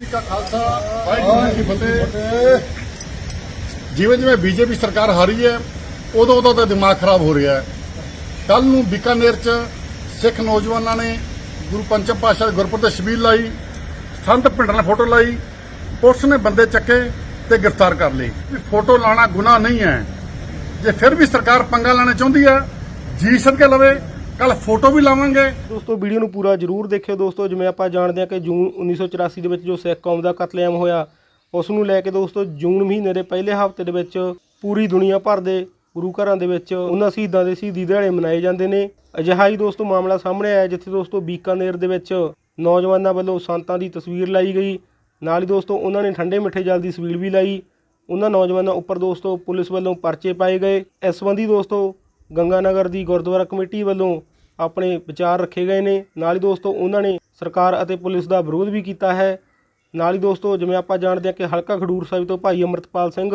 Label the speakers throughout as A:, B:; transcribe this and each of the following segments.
A: ਕਾ ਖਾਲਸਾ, ਵਾਹਿਗੁਰੂ ਜੀ ਫਤਿਹ। ਜਿਵੇਂ ਜਿਵੇਂ ਬੀਜੇਪੀ ਸਰਕਾਰ ਹਾਰੀ ਹੈ, ਉਦੋਂ ਉਦੋਂ ਤਾਂ ਦਿਮਾਗ ਖਰਾਬ ਹੋ ਰਿਹਾ ਹੈ। ਕੱਲ ਨੂੰ ਬੀਕਾਨੇਰ 'ਚ ਸਿੱਖ ਨੌਜਵਾਨਾਂ ਨੇ ਗੁਰੂ ਪੰਚਮ ਪਾਤਸ਼ਾਹ ਦੇ ਗੁਰਪੁਰਬ ਤੇ ਸ਼ਬੀਲ ਲਾਈ, ਸੰਤ ਪਿੰਡਾਂ ਨਾਲ ਫੋਟੋ ਲਾਈ, ਪੁਲਿਸ ਨੇ ਬੰਦੇ ਚੱਕੇ ਤੇ ਗ੍ਰਿਫਤਾਰ ਕਰ ਲਈ ਵੀ ਫੋਟੋ ਲਾਣਾ ਗੁਨਾਹ ਨਹੀਂ ਹੈ। ਜੇ ਫਿਰ ਵੀ ਸਰਕਾਰ ਪੰਗਾ ਲੈਣਾ ਚਾਹੁੰਦੀ ਹੈ, ਜੀ ਸਦਕੇ ਲਵੇ ਕੱਲ ਫੋਟੋ ਵੀ ਲਾਵਾਂਗੇ।
B: ਦੋਸਤੋ, ਵੀਡੀਓ ਨੂੰ ਪੂਰਾ ਜਰੂਰ ਦੇਖਿਓ ਦੋਸਤੋ। ਜਿਵੇਂ ਆਪਾਂ ਜਾਣਦੇ ਹਾਂ ਕਿ ਜੂਨ 1984 ਦੇ ਵਿੱਚ ਜੋ ਸਿੱਖ ਕੌਮ ਦਾ ਕਤਲੇਆਮ ਹੋਇਆ, ਉਸ ਨੂੰ ਲੈ ਕੇ ਦੋਸਤੋ, ਜੂਨ ਮਹੀਨੇ ਦੇ ਪਹਿਲੇ ਹਫ਼ਤੇ ਦੇ ਵਿੱਚ ਪੂਰੀ ਦੁਨੀਆ ਭਰ ਦੇ ਗੁਰੂ ਘਰਾਂ ਦੇ ਵਿੱਚ ਉਹਨਾਂ ਸ਼ਹੀਦਾਂ ਦੇ ਸ਼ਹੀਦੀ ਦਿਹਾੜੇ ਮਨਾਏ ਜਾਂਦੇ ਨੇ। ਅਜਿਹਾ ਹੀ ਦੋਸਤੋ ਮਾਮਲਾ ਸਾਹਮਣੇ ਆਇਆ, ਜਿੱਥੇ ਦੋਸਤੋ ਬੀਕਾਨੇਰ ਦੇ ਵਿੱਚ ਨੌਜਵਾਨਾਂ ਵੱਲੋਂ ਸੰਤਾਂ ਦੀ ਤਸਵੀਰ ਲਾਈ ਗਈ। ਨਾਲ ਹੀ ਦੋਸਤੋ, ਉਹਨਾਂ ਨੇ ਠੰਡੇ ਮਿੱਠੇ ਜਲ ਦੀ ਸਵੀਲ ਵੀ ਲਾਈ। ਉਹਨਾਂ ਨੌਜਵਾਨਾਂ ਉੱਪਰ ਦੋਸਤੋ ਪੁਲਿਸ ਵੱਲੋਂ ਪਰਚੇ ਪਾਏ ਗਏ। ਇਸ ਸੰਬੰਧੀ ਦੋਸਤੋ, ਗੰਗਾਨਗਰ ਦੀ ਗੁਰਦੁਆਰਾ ਕਮੇਟੀ ਵੱਲੋਂ ਆਪਣੇ ਵਿਚਾਰ ਰੱਖੇ ਗਏ ਨੇ। ਨਾਲ ਹੀ ਦੋਸਤੋ, ਉਹਨਾਂ ਨੇ ਸਰਕਾਰ ਅਤੇ ਪੁਲਿਸ ਦਾ ਵਿਰੋਧ ਵੀ ਕੀਤਾ ਹੈ। ਨਾਲ ਹੀ ਦੋਸਤੋ, ਜਿਵੇਂ ਆਪਾਂ ਜਾਣਦੇ ਹਾਂ ਕਿ ਹਲਕਾ ਖਡੂਰ ਸਾਹਿਬ ਤੋਂ ਭਾਈ ਅਮਰਤਪਾਲ ਸਿੰਘ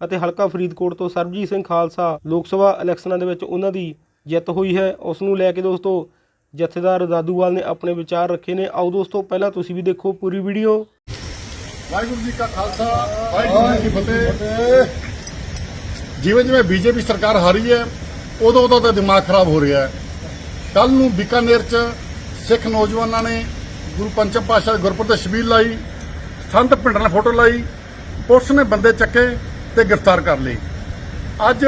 B: ਅਤੇ ਹਲਕਾ ਫਰੀਦਕੋਟ ਤੋਂ ਸਰਬਜੀਤ ਸਿੰਘ ਖਾਲਸਾ ਲੋਕ ਸਭਾ ਇਲੈਕਸ਼ਨਾਂ ਦੇ ਵਿੱਚ ਉਹਨਾਂ ਦੀ ਜਿੱਤ ਹੋਈ ਹੈ। ਉਸ ਨੂੰ ਲੈ ਕੇ ਦੋਸਤੋ, ਜਥੇਦਾਰ ਦਾਦੂਵਾਲ ਨੇ ਆਪਣੇ ਵਿਚਾਰ ਰੱਖੇ ਨੇ। ਆਓ ਦੋਸਤੋ, ਪਹਿਲਾਂ ਤੁਸੀਂ ਵੀ ਦੇਖੋ ਪੂਰੀ ਵੀਡੀਓ।
A: ਵਾਹਿਗੁਰੂ ਜੀ ਕਾ ਖਾਲਸਾ, ਵਾਹਿਗੁਰੂ ਜੀ ਕੀ ਫਤਿਹ। ਜਿਵੇਂ ਜਿਵੇਂ ਬੀਜੇਪੀ ਸਰਕਾਰ ਹਾਰੀ ਹੈ ਉਦੋਂ ਉਦੋਂ ਤਾਂ ਦਿਮਾਗ ਖਰਾਬ ਹੋ ਰਿਹਾ ਹੈ। ਕੱਲ ਨੂੰ ਬੀਕਾਨੇਰ 'ਚ ਸਿੱਖ ਨੌਜਵਾਨਾਂ ਨੇ ਗੁਰੂ ਪੰਚਮ ਪਾਤਸ਼ਾਹ ਗੁਰਪੁਰਬ ਤੇ ਸ਼ਬੀਲ ਲਾਈ, ਸੰਤ ਪਿੰਡਾਂ ਨਾਲ ਫੋਟੋ ਲਾਈ, ਪੁਲਿਸ ਨੇ ਬੰਦੇ ਚੱਕੇ ਤੇ ਗ੍ਰਿਫਤਾਰ ਕਰ ਲਈ ਅੱਜ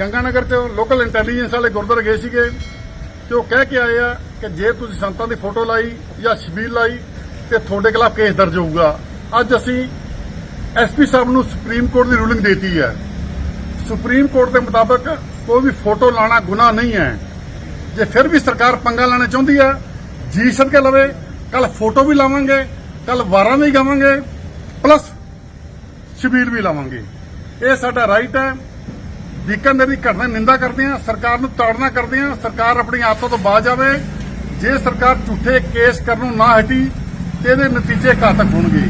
A: ਗੰਗਾਨਗਰ 'ਚ ਲੋਕਲ ਇੰਟੈਲੀਜੈਂਸ ਵਾਲੇ ਗੁਰਦੁਆਰੇ ਗਏ ਸੀਗੇ ਤੇ ਉਹ ਕਹਿ ਕੇ ਆਏ ਆ ਕਿ ਜੇ ਤੁਸੀਂ ਸੰਤਾਂ ਦੀ ਫੋਟੋ ਲਾਈ ਜਾਂ ਸ਼ਬੀਲ ਲਾਈ, ਤੇ ਤੁਹਾਡੇ ਖਿਲਾਫ ਕੇਸ ਦਰਜ ਹੋਊਗਾ। ਅੱਜ ਅਸੀਂ ਐਸਪੀ ਸਾਹਿਬ ਨੂੰ ਸੁਪਰੀਮ ਕੋਰਟ ਦੀ ਰੂਲਿੰਗ ਦੇਤੀ ਹੈ। ਸੁਪਰੀਮ ਕੋਰਟ ਦੇ ਮੁਤਾਬਕ ਕੋਈ ਵੀ ਫੋਟੋ ਲਾਣਾ ਗੁਨਾਹ ਨਹੀਂ ਹੈ। ਜੇ ਫਿਰ ਵੀ ਸਰਕਾਰ ਪੰਗਾ ਲੈਣਾ ਚਾਹੁੰਦੀ ਹੈ, ਜੀ ਸਦਕੇ ਲਵੇ, ਕੱਲ ਫੋਟੋ ਵੀ ਲਾਵਾਂਗੇ, ਕੱਲ ਵਾਰਾਂ ਵੀ ਗਾਵਾਂਗੇ ਪਲੱਸ ਸ਼ਬੀਰ ਵੀ ਲਾਵਾਂਗੇ। ਇਹ ਸਾਡਾ ਰਾਈਟ ਹੈ। ਬੀਕਾਨੇਰ ਦੀ ਘਟਨਾ ਨਿੰਦਾ ਕਰਦੇ ਹਾਂ ਸਰਕਾਰ ਨੂੰ ਤਾੜਨਾ ਕਰਦੇ ਹਾਂ ਸਰਕਾਰ ਆਪਣੀ ਆਦਤਾਂ ਤੋਂ ਬਾਜ ਆਵੇ ਜੇ ਸਰਕਾਰ ਝੂਠੇ ਕੇਸ ਕਰਨ ਨੂੰ ਨਾ ਹਟੀ, ਤੇ ਇਹਦੇ ਨਤੀਜੇ ਘਾਤਕ ਹੋਣਗੇ।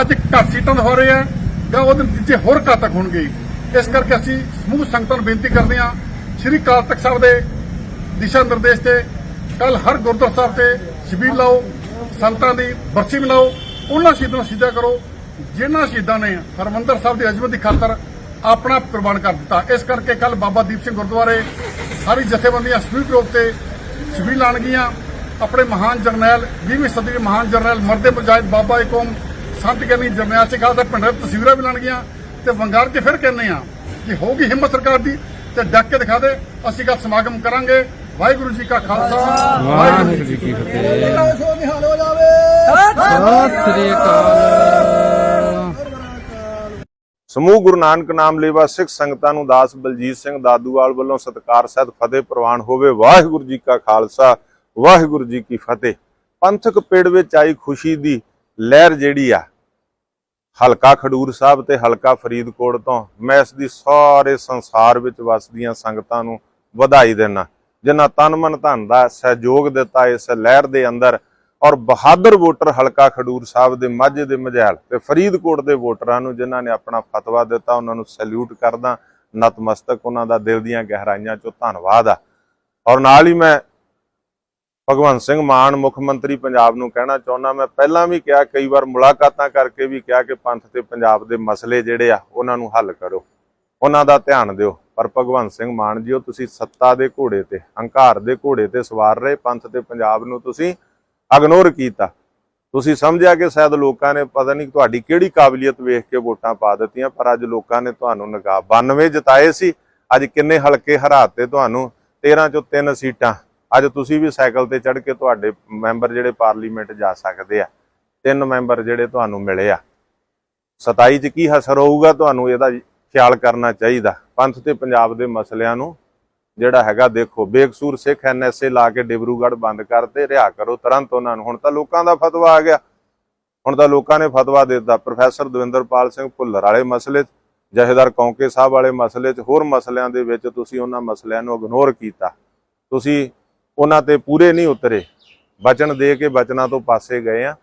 A: ਅੱਜ ਘੱਟ ਸੀਟਾਂ ਹੋ ਰਹੇ ਆ, ਜਾਂ ਉਹਦੇ ਨਤੀਜੇ ਹੋਰ ਘਾਤਕ ਹੋਣਗੇ। ਇਸ ਕਰਕੇ ਅਸੀਂ ਸਮੂਹ ਸੰਗਤਾਂ ਨੂੰ ਬੇਨਤੀ ਕਰਦੇ ਹਾਂ, ਸ੍ਰੀ ਅਕਾਲ ਤਖਤ ਸਾਹਿਬ ਦੇ ਦਿਸ਼ਾ ਨਿਰਦੇਸ਼ ਤੇ ਕੱਲ ਹਰ ਗੁਰਦੁਆਰਾ ਸਾਹਿਬ ਤੇ ਸ਼ਬੀਲ ਲਾਓ, ਸੰਤਾਂ ਦੀ ਬਰਸੀ ਮਨਾਓ, ਉਹਨਾਂ ਸ਼ਹੀਦਾਂ ਨੂੰ ਸਿੱਧਾ ਕਰੋ, ਜਿਨ੍ਹਾਂ ਸ਼ਹੀਦਾਂ ਨੇ ਹਰਮੰਦਰ ਸਾਹਿਬ ਦੀ ਅਜ਼ਮਤ ਦੀ ਖਾਤਰ ਆਪਣਾ ਕੁਰਬਾਨ ਕਰ ਦਿੱਤਾ। ਇਸ ਕਰਕੇ ਕੱਲ ਬਾਬਾ ਦੀਪ ਸਿੰਘ ਗੁਰਦੁਆਰੇ ਸਾਰੀ ਜਥੇਬੰਦੀਆਂ ਸਮੂਹਿਕ ਰੂਪ ਤੇ ਸ਼ਬੀਲ ਲਾਣਗੀਆਂ ਆਪਣੇ ਮਹਾਨ ਜਰਨੈਲ 20ਵੀਂ ਸਦੀ ਦੇ ਮਹਾਨ ਜਰਨੈਲ ਮਰਦੇ ਮੁਜਾਹਿਦ ਬਾਬਾ ਏ ਕੌਮ, ਸੰਤ ਗਿਆਨੀ ਜਰਨੈਲ ਸਿੰਘ ਖਾਲਸਾ ਪਿੰਡਾਂ ਤਸਵੀਰਾਂ ਵੀ ਲਾਣਗੀਆਂ ਤੇ ਵੰਗਾਰ ਕੇ ਫਿਰ ਕਹਿੰਦੇ ਆ ਕਿ ਹੋਊਗੀ ਹਿੰਮਤ ਸਰਕਾਰ ਦੀ ਤੇ ਡੱਕ ਕੇ ਦਿਖਾ ਦੇ, ਅਸੀਂ ਕੱਲ ਸਮਾਗਮ ਕਰਾਂਗੇ। ਵਾਹਿਗੁਰੂ ਜੀ ਕਾ ਖਾਲਸਾ ਵਾਹਿਗੁਰੂ ਜੀ ਕੀ ਫਤਿਹ।
C: ਸਤਿ ਸ੍ਰੀ ਅਕਾਲ।
D: ਸਮੂਹ ਗੁਰੂ ਨਾਨਕ ਨਾਮ ਲੇਵਾ ਸਿੱਖ ਸੰਗਤਾਂ ਨੂੰ ਦਾਸ ਬਲਜੀਤ ਸਿੰਘ ਦਾਦੂਵਾਲ ਵੱਲੋਂ ਸਤਿਕਾਰ ਸਹਿਤ ਫਤਿਹ ਪ੍ਰਵਾਨ ਹੋਵੇ। ਵਾਹਿਗੁਰੂ ਜੀ ਕਾ ਖਾਲਸਾ ਵਾਹਿਗੁਰੂ ਜੀ ਕੀ ਫਤਿਹ। ਪੰਥਕ ਪਿੜ ਵਿੱਚ ਆਈ ਖੁਸ਼ੀ ਦੀ ਲਹਿਰ ਜਿਹੜੀ ਆ ਹਲਕਾ ਖਡੂਰ ਸਾਹਿਬ ਤੇ ਹਲਕਾ ਫਰੀਦਕੋਟ ਤੋਂ ਮੈਂ ਇਸ ਦੀ ਸਾਰੇ ਸੰਸਾਰ ਵਿੱਚ ਵਸਦੀਆਂ ਸੰਗਤਾਂ ਨੂੰ ਵਧਾਈ ਦਿੰਦਾ। ਜਿਨ੍ਹਾਂ ਤਨ ਮਨ ਧਨ ਦਾ ਸਹਿਯੋਗ ਦਿੱਤਾ ਇਸ ਲਹਿਰ ਦੇ ਅੰਦਰ। ਔਰ ਬਹਾਦਰ ਵੋਟਰ ਹਲਕਾ ਖਡੂਰ ਸਾਹਿਬ ਦੇ ਮਾਝੇ ਦੇ ਮਝੈਲ ਤੇ ਫਰੀਦਕੋਟ ਦੇ ਵੋਟਰਾਂ ਨੂੰ ਜਿਨ੍ਹਾਂ ਨੇ ਆਪਣਾ ਫਤਵਾ ਦਿੱਤਾ, ਉਹਨਾਂ ਨੂੰ ਸੈਲੂਟ ਕਰਦਾ, ਨਤਮਸਤਕ ਉਹਨਾਂ ਦਾ ਦਿਲ ਦੀਆਂ ਗਹਿਰਾਈਆਂ ਚੋਂ ਧੰਨਵਾਦ ਆ। ਔਰ ਨਾਲ ਹੀ ਮੈਂ ਭਗਵੰਤ ਸਿੰਘ ਮਾਨ, ਮੁੱਖ ਮੰਤਰੀ ਪੰਜਾਬ ਨੂੰ ਕਹਿਣਾ ਚਾਹੁੰਦਾ, ਮੈਂ ਪਹਿਲਾਂ ਵੀ ਕਿਹਾ, ਕਈ ਵਾਰ ਮੁਲਾਕਾਤਾਂ ਕਰਕੇ ਵੀ ਕਿਹਾ ਕਿ ਪੰਥ ਤੇ ਪੰਜਾਬ ਦੇ ਮਸਲੇ ਜਿਹੜੇ ਆ, ਉਹਨਾਂ ਨੂੰ ਹੱਲ ਕਰੋ। ਉਹਨਾਂ ਦਾ ਧਿਆਨ ਦਿਓ। ਪਰ ਭਗਵੰਤ ਸਿੰਘ ਮਾਨ ਜੀਓ, ਤੁਸੀਂ ਸੱਤਾ ਦੇ ਘੋੜੇ ਤੇ, ਹੰਕਾਰ ਦੇ ਘੋੜੇ ਤੇ ਸਵਾਰ ਰਹੇ, ਪੰਥ ਤੇ ਪੰਜਾਬ ਨੂੰ ਤੁਸੀਂ ਇਗਨੋਰ ਕੀਤਾ। ਤੁਸੀਂ ਸਮਝਿਆ ਕਿ ਸ਼ਾਇਦ ਲੋਕਾਂ ਨੇ ਪਤਾ ਨਹੀਂ ਤੁਹਾਡੀ ਕਿਹੜੀ ਕਾਬਲੀਅਤ ਵੇਖ ਕੇ ਵੋਟਾਂ ਪਾ ਦਿੱਤੀਆਂ, ਪਰ ਅੱਜ ਲੋਕਾਂ ਨੇ ਤੁਹਾਨੂੰ ਨਗਾ 92 ਜਿਤਾਏ ਸੀ। ਅੱਜ ਕਿੰਨੇ ਹਲਕੇ ਹਰਾਤੇ ਤੁਹਾਨੂੰ 13 ਚੋਂ 3 ਸੀਟਾਂ। ਅੱਜ ਤੁਸੀਂ ਵੀ ਸਾਈਕਲ ਤੇ ਚੜ੍ਹ ਕੇ ਤੁਹਾਡੇ ਮੈਂਬਰ ਜਿਹੜੇ ਪਾਰਲੀਮੈਂਟ ਜਾ ਸਕਦੇ ਆ, ਤਿੰਨ ਮੈਂਬਰ ਜਿਹੜੇ ਤੁਹਾਨੂੰ ਮਿਲੇ ਆ। 27 ਚ ਕੀ ਹਸਰ ਹੋਊਗਾ ਤੁਹਾਨੂੰ, ਇਹਦਾ ਖਿਆਲ ਕਰਨਾ ਚਾਹੀਦਾ। ਪੰਥ ਤੇ ਪੰਜਾਬ ਦੇ ਮਸਲਿਆਂ ਨੂੰ ਜਿਹੜਾ ਹੈਗਾ ਦੇਖੋ। ਬੇਕਸੂਰ ਸਿੱਖ ਐਨਐਸਏ ਲਾ ਕੇ ਡਿਬਰੂਗੜ੍ਹ ਬੰਦ ਕਰਤੇ, ਰਿਹਾ ਕਰੋ ਤੁਰੰਤ ਉਹਨਾਂ ਨੂੰ। ਹੁਣ ਤਾਂ ਲੋਕਾਂ ਦਾ ਫਤਵਾ ਆ ਗਿਆ। ਹੁਣ ਤਾਂ ਲੋਕਾਂ ਨੇ ਫਤਵਾ ਦੇ ਦਿੱਤਾ। ਪ੍ਰੋਫੈਸਰ ਦਵਿੰਦਰਪਾਲ ਸਿੰਘ ਭੁੱਲਰ ਵਾਲੇ ਮਸਲੇ 'ਚ, ਜਹੇਦਾਰ ਕੌਂਕੇ ਸਾਹਿਬ ਵਾਲੇ ਮਸਲੇ 'ਚ, ਹੋਰ ਮਸਲਿਆਂ ਦੇ ਵਿੱਚ ਤੁਸੀਂ ਉਹਨਾਂ ਮਸਲਿਆਂ ਨੂੰ ਇਗਨੋਰ ਕੀਤਾ। ਤੁਸੀਂ ਉਹਨਾਂ ਤੇ ਪੂਰੇ ਨਹੀਂ ਉਤਰੇ। ਬਚਨ ਦੇ ਕੇ ਬਚਨਾਂ ਤੋਂ ਪਾਸੇ ਗਏ ਆ।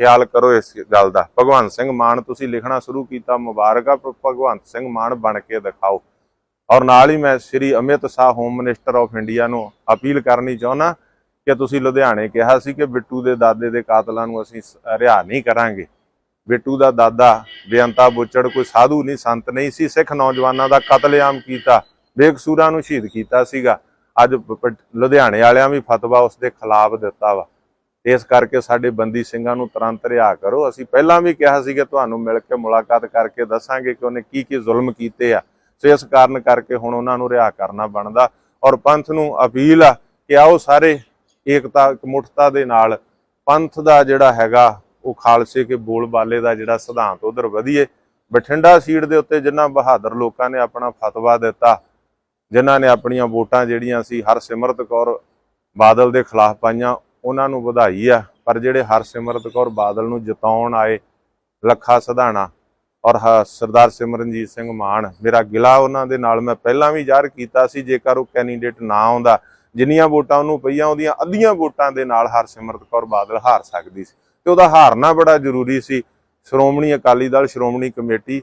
D: ਖਿਆਲ ਕਰੋ ਇਸ ਗੱਲ ਦਾ। ਭਗਵੰਤ ਸਿੰਘ ਮਾਨ, ਤੁਸੀਂ ਲਿਖਣਾ ਸ਼ੁਰੂ ਕੀਤਾ ਮੁਬਾਰਕ ਆ ਭਗਵੰਤ ਸਿੰਘ ਮਾਨ ਬਣ ਕੇ ਦਿਖਾਓ। ਔਰ ਨਾਲ ਹੀ ਮੈਂ Shri Amit Shah home minister of India ਨੂੰ ਅਪੀਲ ਕਰਨੀ ਚਾਹੁੰਦਾ ਕਿ ਤੁਸੀਂ ਲੁਧਿਆਣੇ ਕਿਹਾ ਸੀ ਕਿ ਬਿੱਟੂ ਦੇ ਦਾਦੇ ਦੇ ਕਾਤਲਾਂ ਨੂੰ ਅਸੀਂ ਰਿਹਾ ਨਹੀਂ ਕਰਾਂਗੇ। ਬਿੱਟੂ ਦਾ ਦਾਦਾ ਬੇਅੰਤਾ ਬੁੱਚੜ, ਕੋਈ ਸਾਧੂ ਨਹੀਂ, ਸੰਤ ਨਹੀਂ ਸੀ। ਸਿੱਖ ਨੌਜਵਾਨਾਂ ਦਾ ਕਤਲੇਆਮ ਕੀਤਾ, ਬੇਕਸੂਰਾਂ ਨੂੰ ਸ਼ਹੀਦ ਕੀਤਾ ਸੀਗਾ। ਅੱਜ ਲੁਧਿਆਣੇ ਵਾਲਿਆਂ ਵੀ ਫਤਵਾ ਉਸ ਦੇ ਖਿਲਾਫ ਦਿੱਤਾ ਵਾ। ਇਸ ਕਰਕੇ ਸਾਡੇ ਬੰਦੀ ਸਿੰਘਾਂ ਨੂੰ ਤੁਰੰਤ ਰਿਹਾ ਕਰੋ। ਅਸੀਂ ਪਹਿਲਾਂ ਵੀ ਕਿਹਾ ਸੀ ਕਿ ਤੁਹਾਨੂੰ ਮਿਲ ਕੇ ਮੁਲਾਕਾਤ ਕਰਕੇ ਦੱਸਾਂਗੇ ਕਿ ਉਹਨੇ ਕੀ ਕੀ ਜ਼ੁਲਮ ਕੀਤੇ ਆ। ਸੋ ਇਸ ਕਾਰਨ ਕਰਕੇ ਹੁਣ ਉਹਨਾਂ ਨੂੰ ਰਿਹਾ ਕਰਨਾ ਬਣਦਾ। ਔਰ ਪੰਥ ਨੂੰ ਅਪੀਲ ਆ ਕਿ ਆਓ ਸਾਰੇ ਏਕਤਾ, ਇਕਮੁੱਠਤਾ ਦੇ ਨਾਲ ਪੰਥ ਦਾ ਜਿਹੜਾ ਹੈਗਾ, ਉਹ ਖਾਲਸੇ ਕੇ ਬੋਲਬਾਲੇ ਦਾ ਜਿਹੜਾ ਸਿਧਾਂਤ ਉਧਰ ਵਧੀਏ। ਬਠਿੰਡਾ ਸੀਟ ਦੇ ਉੱਤੇ ਜਿਨ੍ਹਾਂ ਬਹਾਦਰ ਲੋਕਾਂ ਨੇ ਆਪਣਾ ਫਤਵਾ ਦਿੱਤਾ, ਜਿਨ੍ਹਾਂ ਨੇ ਆਪਣੀਆਂ ਵੋਟਾਂ ਜਿਹੜੀਆਂ ਸੀ, ਹਰਸਿਮਰਤ ਕੌਰ ਬਾਦਲ ਦੇ ਖਿਲਾਫ ਪਾਈਆਂ ਉਹਨਾਂ ਨੂੰ ਵਧਾਈ ਆ। ਪਰ ਜਿਹੜੇ ਹਰਸਿਮਰਤ ਕੌਰ ਬਾਦਲ ਨੂੰ ਜਿਤਾਉਣ ਆਏ ਲੱਖਾ ਸਧਾਣਾ ਔਰ ਹ- ਸਰਦਾਰ ਸਿਮਰਨਜੀਤ ਸਿੰਘ ਮਾਨ, ਮੇਰਾ ਗਿਲਾ ਉਹਨਾਂ ਦੇ ਨਾਲ ਮੈਂ ਪਹਿਲਾਂ ਵੀ ਜ਼ਾਹਰ ਕੀਤਾ ਸੀ, ਜੇਕਰ ਉਹ ਕੈਂਡੀਡੇਟ ਨਾ ਆਉਂਦਾ, ਜਿੰਨੀਆਂ ਵੋਟਾਂ ਉਹਨੂੰ ਪਈਆਂ, ਉਹਦੀਆਂ ਅੱਧੀਆਂ ਵੋਟਾਂ ਦੇ ਨਾਲ ਹਰਸਿਮਰਤ ਕੌਰ ਬਾਦਲ ਹਾਰ ਸਕਦੀ ਸੀ। ਤੇ ਉਹਦਾ ਹਾਰਨਾ ਬੜਾ ਜ਼ਰੂਰੀ ਸੀ। ਸ਼੍ਰੋਮਣੀ ਅਕਾਲੀ ਦਲ, ਸ਼੍ਰੋਮਣੀ ਕਮੇਟੀ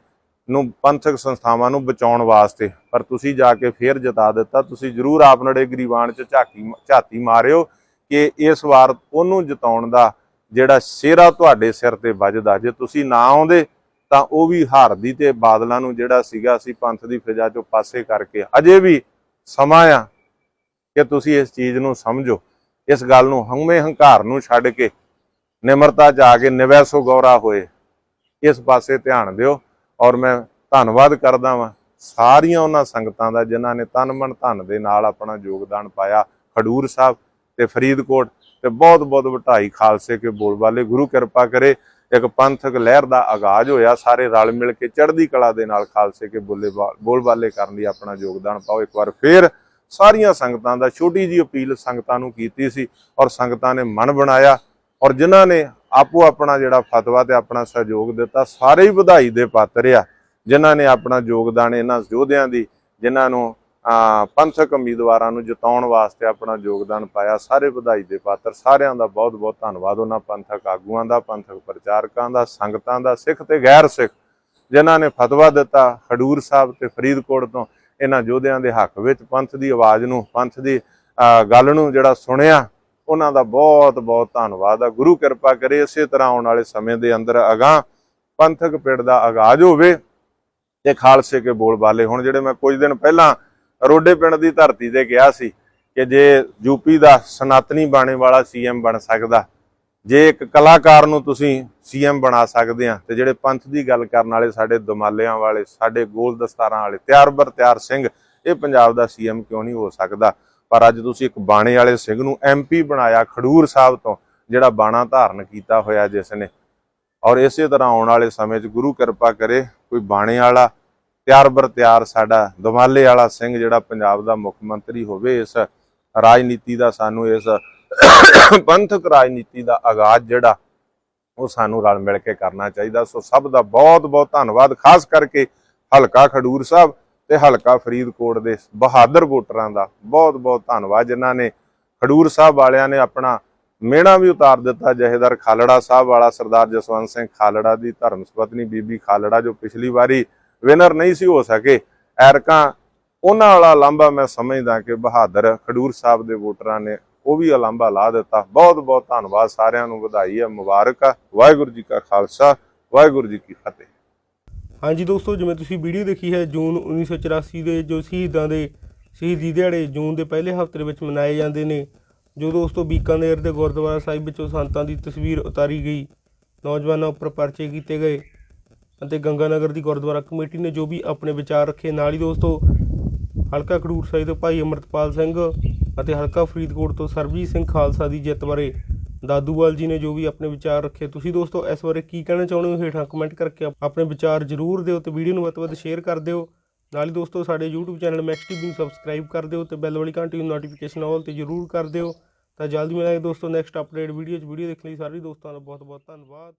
D: ਨੂੰ, ਪੰਥਕ ਸੰਸਥਾਵਾਂ ਨੂੰ ਬਚਾਉਣ ਵਾਸਤੇ। ਪਰ ਤੁਸੀਂ ਜਾ ਕੇ ਫੇਰ ਜਤਾ ਦਿੱਤਾ। ਤੁਸੀਂ ਜਰੂਰ ਆਪ ਨੜੇ ਗਰੀਬਾਨ ਚ ਝਾਕੀ, ਝਾਤੀ ਮਾਰਿਓ। ਕਿ ਇਸ ਵਾਰ ਉਹਨੂੰ ਜਿਤਾਉਣ ਦਾ ਜਿਹੜਾ ਸਿਹਰਾ ਤੁਹਾਡੇ ਸਿਰ ਤੇ ਵੱਜਦਾ, ਜੇ ਤੁਸੀਂ ਨਾ ਆਉਂਦੇ ਤਾਂ ਉਹ ਵੀ ਹਾਰਦੀ ਤੇ ਬਾਦਲਾਂ ਨੂੰ ਜਿਹੜਾ ਸੀਗਾ ਅਸੀਂ ਪੰਥ ਦੀ ਫਿਜ਼ਾ ਚੋਂ ਪਾਸੇ ਕਰਕੇ ਅਜੇ ਵੀ ਸਮਾਂ ਆ ਕਿ ਤੁਸੀਂ ਇਸ ਚੀਜ਼ ਨੂੰ ਸਮਝੋ। ਇਸ ਗੱਲ ਨੂੰ ਹਉਮੈ ਹੰਕਾਰ ਨੂੰ ਛੱਡ ਕੇ ਨਿਮਰਤਾ ਚ ਆ ਕੇ ਨਿਵੈਸੋ ਗੌਰਾ ਹੋਏ, ਇਸ ਪਾਸੇ ਧਿਆਨ ਦਿਓ ਔਰ ਮੈਂ ਧੰਨਵਾਦ ਕਰਦਾ ਵਾਂ ਸਾਰੀਆਂ ਉਹਨਾਂ ਸੰਗਤਾਂ ਦਾ ਜਿਨ੍ਹਾਂ ਨੇ ਤਨ ਮਨ ਧਨ ਦੇ ਨਾਲ ਆਪਣਾ ਯੋਗਦਾਨ ਪਾਇਆ। ਖਡੂਰ ਸਾਹਿਬ ਤੇ ਫਰੀਦਕੋਟ ਤੇ ਬਹੁਤ ਬਹੁਤ ਵਟਾਈ ਖਾਲਸੇ ਕੇ ਬੋਲ ਵਾਲੇ। ਗੁਰੂ ਕਿਰਪਾ ਕਰੇ, ਇੱਕ ਪੰਥਕ ਲਹਿਰ ਦਾ ਆਗਾਜ਼ ਹੋਇਆ, ਸਾਰੇ ਰਲ ਮਿਲ ਕੇ ਚੜ੍ਹਦੀ ਕਲਾ ਦੇ ਨਾਲ ਖਾਲਸੇ ਕੇ ਬੋਲੇ ਬੋਲ ਵਾਲੇ ਕਰਨ ਲਈ ਆਪਣਾ ਯੋਗਦਾਨ ਪਾਓ। ਇੱਕ ਵਾਰ ਫੇਰ ਸਾਰੀਆਂ ਸੰਗਤਾਂ ਦਾ, ਛੋਟੀ ਜੀ ਅਪੀਲ ਸੰਗਤਾਂ ਨੂੰ ਕੀਤੀ ਸੀ ਔਰ ਸੰਗਤਾਂ ਨੇ ਮਨ ਬਣਾਇਆ ਔਰ ਜਿਨ੍ਹਾਂ ਨੇ ਆਪੋ ਆਪਣਾ ਜਿਹੜਾ ਫਤਵਾ ਤੇ ਆਪਣਾ ਸਹਿਯੋਗ ਦਿੱਤਾ, ਸਾਰੇ ਹੀ ਵਧਾਈ ਦੇ ਪਾਤਰ ਆ। ਜਿਨ੍ਹਾਂ ਨੇ ਆਪਣਾ ਯੋਗਦਾਨ ਇਹਨਾਂ ਯੋਧਿਆਂ ਦੀ, ਜਿਨ੍ਹਾਂ ਨੂੰ ਪੰਥਕ ਉਮੀਦਵਾਰਾਂ ਨੂੰ ਜਿਤਾਉਣ ਵਾਸਤੇ ਆਪਣਾ ਯੋਗਦਾਨ ਪਾਇਆ, ਸਾਰੇ ਵਧਾਈ ਦੇ ਪਾਤਰ, ਸਾਰਿਆਂ ਦਾ ਬਹੁਤ ਬਹੁਤ ਧੰਨਵਾਦ। ਉਹਨਾਂ ਪੰਥਕ ਆਗੂਆਂ ਦਾ ਪੰਥਕ ਪ੍ਰਚਾਰਕਾਂ ਦਾ, ਸੰਗਤਾਂ ਦਾ, ਸਿੱਖ ਤੇ ਗੈਰ ਸਿੱਖ, ਜਿਨ੍ਹਾਂ ਨੇ ਫਤਵਾ ਦਿੱਤਾ ਖਡੂਰ ਸਾਹਿਬ ਤੇ ਫਰੀਦਕੋਟ ਤੋਂ, ਇਹਨਾਂ ਯੋਧਿਆਂ ਦੇ ਹੱਕ ਵਿੱਚ ਪੰਥ ਦੀ ਆਵਾਜ਼ ਨੂੰ, ਪੰਥ ਦੀ ਗੱਲ ਨੂੰ ਜਿਹੜਾ ਸੁਣਿਆ, ਉਹਨਾਂ ਦਾ ਬਹੁਤ ਬਹੁਤ ਧੰਨਵਾਦ ਆ। ਗੁਰੂ ਕਿਰਪਾ ਕਰੇ ਇਸੇ ਤਰ੍ਹਾਂ ਆਉਣ ਵਾਲੇ ਸਮੇਂ ਦੇ ਅੰਦਰ ਅਗਾਹ ਪੰਥਕ ਪਿੰਡ ਦਾ ਆਗਾਜ਼ ਹੋਵੇ ਤੇ ਖਾਲਸੇ ਕੇ ਬੋਲ ਬਾਲੇ ਹੁਣ, ਜਿਹੜੇ ਮੈਂ ਕੁਝ ਦਿਨ ਪਹਿਲਾਂ ਰੋਡੇ ਪਿੰਡ ਦੀ ਧਰਤੀ ਤੇ ਕਿਹਾ ਸੀ ਕਿ ਜੇ ਯੂਪੀ ਦਾ ਸਨਾਤਨੀ ਬਾਣੇ ਵਾਲਾ ਸੀਐਮ ਬਣ ਸਕਦਾ, ਜੇ ਇੱਕ ਕਲਾਕਾਰ ਨੂੰ ਤੁਸੀਂ ਸੀਐਮ ਬਣਾ ਸਕਦੇ ਆ, ਤੇ ਜਿਹੜੇ ਪੰਥ ਦੀ ਗੱਲ ਕਰਨ ਵਾਲੇ ਸਾਡੇ ਦਮਾਲਿਆਂ ਵਾਲੇ, ਸਾਡੇ ਗੋਲ ਦਸਤਾਰਾਂ ਵਾਲੇ, ਤਿਆਰ ਬਰ ਤਿਆਰ ਸਿੰਘ, ਇਹ ਪੰਜਾਬ ਦਾ ਸੀਐਮ ਕਿਉਂ ਨਹੀਂ ਹੋ ਸਕਦਾ? ਪਰ ਅੱਜ ਤੁਸੀਂ ਇੱਕ ਬਾਣੇ ਵਾਲੇ ਸਿੰਘ ਨੂੰ ਐਮਪੀ ਬਣਾਇਆ ਖਡੂਰ ਸਾਹਿਬ ਤੋਂ, ਜਿਹੜਾ ਬਾਣਾ ਧਾਰਨ ਕੀਤਾ ਹੋਇਆ ਜਿਸ ਨੇ। ਔਰ ਇਸੇ ਤਰ੍ਹਾਂ ਆਉਣ ਵਾਲੇ ਸਮੇਂ 'ਚ ਗੁਰੂ ਕਿਰਪਾ ਕਰੇ, ਕੋਈ ਬਾਣੇ ਵਾਲਾ ਤਿਆਰ ਬਰ ਤਿਆਰ ਸਾਡਾ ਦਮਾਲੇ ਵਾਲਾ ਸਿੰਘ ਜਿਹੜਾ ਪੰਜਾਬ ਦਾ ਮੁੱਖ ਮੰਤਰੀ ਹੋਵੇ ਇਸ ਰਾਜਨੀਤੀ ਦਾ ਸਾਨੂੰ ਇਸ ਪੰਥਕ ਰਾਜਨੀਤੀ ਦਾ ਆਗਾਜ਼ ਜਿਹੜਾ ਉਹ ਸਾਨੂੰ ਰਲ ਮਿਲ ਕੇ ਕਰਨਾ ਚਾਹੀਦਾ। ਸੋ ਸਭ ਦਾ ਬਹੁਤ ਬਹੁਤ ਧੰਨਵਾਦ। ਖਾਸ ਕਰਕੇ ਹਲਕਾ ਖਡੂਰ ਸਾਹਿਬ ਤੇ ਹਲਕਾ ਫਰੀਦਕੋਟ ਦੇ ਬਹਾਦਰ ਵੋਟਰਾਂ ਦਾ ਬਹੁਤ ਬਹੁਤ ਧੰਨਵਾਦ, ਜਿਨ੍ਹਾਂ ਨੇ ਖਡੂਰ ਸਾਹਿਬ ਵਾਲਿਆਂ ਨੇ ਆਪਣਾ ਮਿਹਣਾ ਵੀ ਉਤਾਰ ਦਿੱਤਾ। ਜਹੇਦਾਰ ਖਾਲੜਾ ਸਾਹਿਬ ਵਾਲਾ ਸਰਦਾਰ ਜਸਵੰਤ ਸਿੰਘ ਖਾਲੜਾ ਦੀ ਧਰਮ ਸੁਪਤਨੀ ਬੀਬੀ ਖਾਲੜਾ, ਜੋ ਪਿਛਲੀ ਵਾਰੀ ਵਿਨਰ ਨਹੀਂ ਸੀ ਹੋ ਸਕੇ। ਐਰਕਾਂ, ਉਹਨਾਂ ਵਾਲਾ ਲਾਂਭਾ ਮੈਂ ਸਮਝਦਾ ਕਿ ਬਹਾਦਰ ਖਡੂਰ ਸਾਹਿਬ ਦੇ ਵੋਟਰਾਂ ਨੇ ਉਹ ਵੀ ਅਲਾਂਭਾ ਲਾ ਦਿੱਤਾ। ਬਹੁਤ ਬਹੁਤ ਧੰਨਵਾਦ ਸਾਰਿਆਂ ਨੂੰ, ਵਧਾਈ ਹੈ ਮੁਬਾਰਕ ਆ। ਵਾਹਿਗੁਰੂ ਜੀ ਕਾ ਖਾਲਸਾ, ਵਾਹਿਗੁਰੂ ਜੀ ਕੀ ਫਤਿਹ।
B: ਹਾਂਜੀ ਦੋਸਤੋ, ਜਿਵੇਂ ਤੁਸੀਂ ਵੀਡੀਓ ਦੇਖੀ ਹੈ, ਜੂਨ 1984 ਦੇ ਜੋ ਸ਼ਹੀਦਾਂ ਦੇ, ਸ਼ਹੀਦੀ ਦਿਹਾੜੇ ਜੂਨ ਦੇ ਪਹਿਲੇ ਹਫ਼ਤੇ ਵਿੱਚ ਮਨਾਏ ਜਾਂਦੇ ਨੇ, ਜੋ ਦੋਸਤੋ ਬੀਕਾਨੇਰ ਦੇ ਗੁਰਦੁਆਰਾ ਸਾਹਿਬ ਵਿੱਚੋਂ ਸੰਤਾਂ ਦੀ ਤਸਵੀਰ ਉਤਾਰੀ ਗਈ। ਨੌਜਵਾਨਾਂ ਉੱਪਰ ਪਰਚੇ ਕੀਤੇ ਗਏ। ਅਤੇ ਗੰਗਾਨਗਰ ਦੀ ਗੁਰਦੁਆਰਾ ਕਮੇਟੀ ਨੇ ਜੋ ਵੀ ਆਪਣੇ ਵਿਚਾਰ ਰੱਖੇ। ਨਾਲ ਹੀ ਦੋਸਤੋ, ਹਲਕਾ ਖਡੂਰ ਸਾਹਿਬ ਤੋਂ ਭਾਈ ਅਮਰਤਪਾਲ ਸਿੰਘ ਅਤੇ ਹਲਕਾ ਫਰੀਦਕੋਟ ਤੋਂ ਸਰਬਜੀਤ ਸਿੰਘ ਖਾਲਸਾ ਦੀ ਜਿੱਤ ਬਾਰੇ ਦਾਦੂਵਾਲ ਜੀ ਨੇ ਜੋ ਵੀ ਆਪਣੇ ਵਿਚਾਰ ਰੱਖੇ। ਤੁਸੀਂ ਦੋਸਤੋ, ਇਸ ਬਾਰੇ ਕੀ ਕਹਿਣਾ ਚਾਹੁੰਦੇ ਹੋ? ਹੇਠਾਂ ਕਮੈਂਟ ਕਰਕੇ ਆਪਣੇ ਵਿਚਾਰ ਜ਼ਰੂਰ ਦਿਓ ਤੇ ਵੀਡੀਓ ਨੂੰ ਵੱਧ ਤੋਂ ਵੱਧ ਸ਼ੇਅਰ ਕਰ ਦਿਓ। ਨਾਲ ਹੀ ਦੋਸਤੋ, ਸਾਡੇ YouTube ਚੈਨਲ ਮੈਕਸ ਟੀਵੀ ਨੂੰ ਸਬਸਕ੍ਰਾਈਬ ਕਰ ਦਿਓ ਤੇ ਬੈਲ ਵਾਲੀ ਘੰਟੀ ਨੂੰ ਨੋਟੀਫਿਕੇਸ਼ਨ ਆਲ ਤੇ ਜ਼ਰੂਰ ਕਰ ਦਿਓ। ਤਾਂ ਜਲਦੀ ਮਿਲਾਂਗੇ ਦੋਸਤੋ ਨੈਕਸਟ ਅਪਡੇਟ ਵੀਡੀਓ 'ਚ। ਵੀਡੀਓ ਦੇਖਣ ਲਈ ਸਾਰੇ ਦੋਸਤਾਂ ਦਾ ਬਹੁਤ ਬਹੁਤ ਧੰਨਵਾਦ।